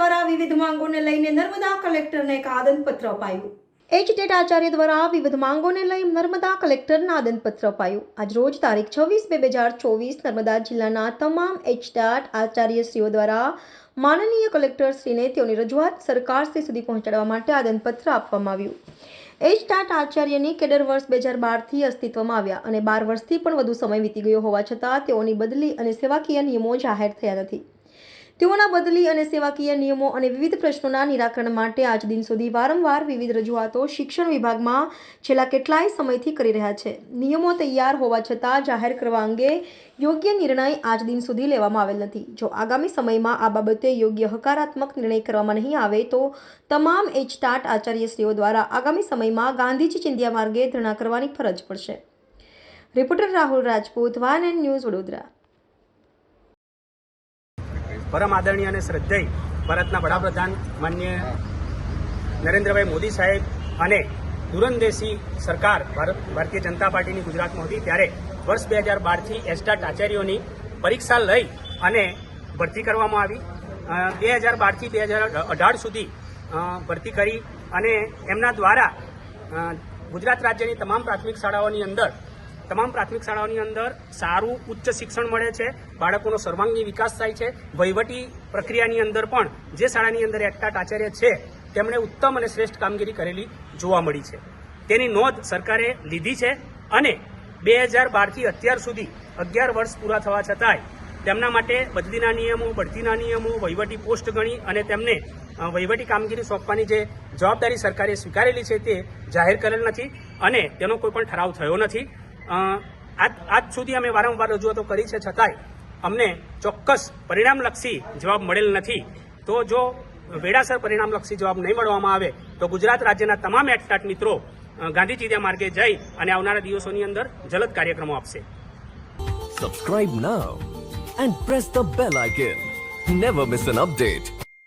દ્વારા વિવિધ માંગોને લઈને નર્મદા કલેક્ટરને એક આદનપત્ર અપાયું. એચ ટેટ આચાર્ય દ્વારા વિવિધ માંગોને લઈ નર્મદા કલેક્ટરને આદનપત્ર અપાયું. આજરોજ તારીખ છવ્વીસ બે બે હજાર ચોવીસ નર્મદા જિલ્લાના તમામ એચ ટાટ આચાર્યશ્રીઓ દ્વારા માનનીય કલેક્ટરશ્રીને તેઓની રજૂઆત સરકારશ્રી સુધી પહોંચાડવા માટે આદનપત્ર આપવામાં આવ્યું. એચ ટાટ આચાર્યની કેડર વર્ષ બે હજાર બારથી અસ્તિત્વમાં આવ્યા અને બાર વર્ષથી પણ વધુ સમય વીતી ગયો હોવા છતાં તેઓની બદલી અને સેવાકીય નિયમો જાહેર થયા નથી. તેઓના બદલી અને સેવાકીય નિયમો અને વિવિધ પ્રશ્નોના નિરાકરણ માટે આજ દિન સુધી વારંવાર વિવિધ રજૂઆતો શિક્ષણ વિભાગમાં છેલ્લા કેટલાય સમયથી કરી રહ્યા છે. નિયમો તૈયાર હોવા છતાં જાહેર કરવા અંગે યોગ્ય નિર્ણય આજ દિન સુધી લેવામાં આવેલ નથી. જો આગામી સમયમાં આ બાબતે યોગ્ય હકારાત્મક નિર્ણય કરવામાં નહીં આવે તો તમામ એચટાટ આચાર્યશ્રીઓ દ્વારા આગામી સમયમાં ગાંધીજી ચિંધ્યા માર્ગે ધરણા કરવાની ફરજ પડશે. Reporter Rahul Rajput van and news Vadodara. પરમ આદરણીય અને શ્રદ્ધેય ભારતના વડાપ્રધાન માન્ય નરેન્દ્રભાઈ મોદી સાહેબ અને દૂરંદેશી સરકાર ભારત, ભારતીય જનતા પાર્ટીની ગુજરાતમાં હતી ત્યારે વર્ષ બે હજાર બારથી એસ્ટાટ આચાર્યોની પરીક્ષા લઈ અને ભરતી કરવામાં આવી. બે હજાર બારથી બે હજાર અઢાર સુધી ભરતી કરી અને એમના દ્વારા ગુજરાત રાજ્યની તમામ પ્રાથમિક શાળાઓની અંદર તમામ પ્રાથમિક શાળાઓની અંદર સારું ઉચ્ચ શિક્ષણ મળે છે, બાળકોનો સર્વાંગી વિકાસ થાય છે. વહીવટી પ્રક્રિયાની અંદર પણ જે શાળાની અંદર એકટાટ આચાર્ય છે, તેમણે ઉત્તમ અને શ્રેષ્ઠ કામગીરી કરેલી જોવા મળી છે. તેની નોંધ સરકારે લીધી છે અને બે હજાર બારથી અત્યાર સુધી અગિયાર વર્ષ પૂરા થવા છતાંય તેમના માટે બદલીના નિયમો, બઢતીના નિયમો, વહીવટી પોસ્ટ ગણી અને તેમને વહીવટી કામગીરી સોંપવાની જે જવાબદારી સરકારે સ્વીકારેલી છે તે જાહેર કરેલ નથી અને તેનો કોઈ પણ ઠરાવ થયો નથી. આજ સુધી અમે વારંવાર રજૂઆતો કરી છે છતાંય અમને ચોક્કસ પરિણામલક્ષી જવાબ મળેલ નથી. તો જો વેડાસર પરિણામલક્ષી જવાબ નહીં મળવામાં આવે તો ગુજરાત રાજ્યના તમામ એટટાટ મિત્રો અ, ગાંધીજીના માર્ગે જઈ અને આવનારા દિવસોની અંદર જલદ કાર્યક્રમો આપશે. Subscribe now and press the bell icon never miss an update.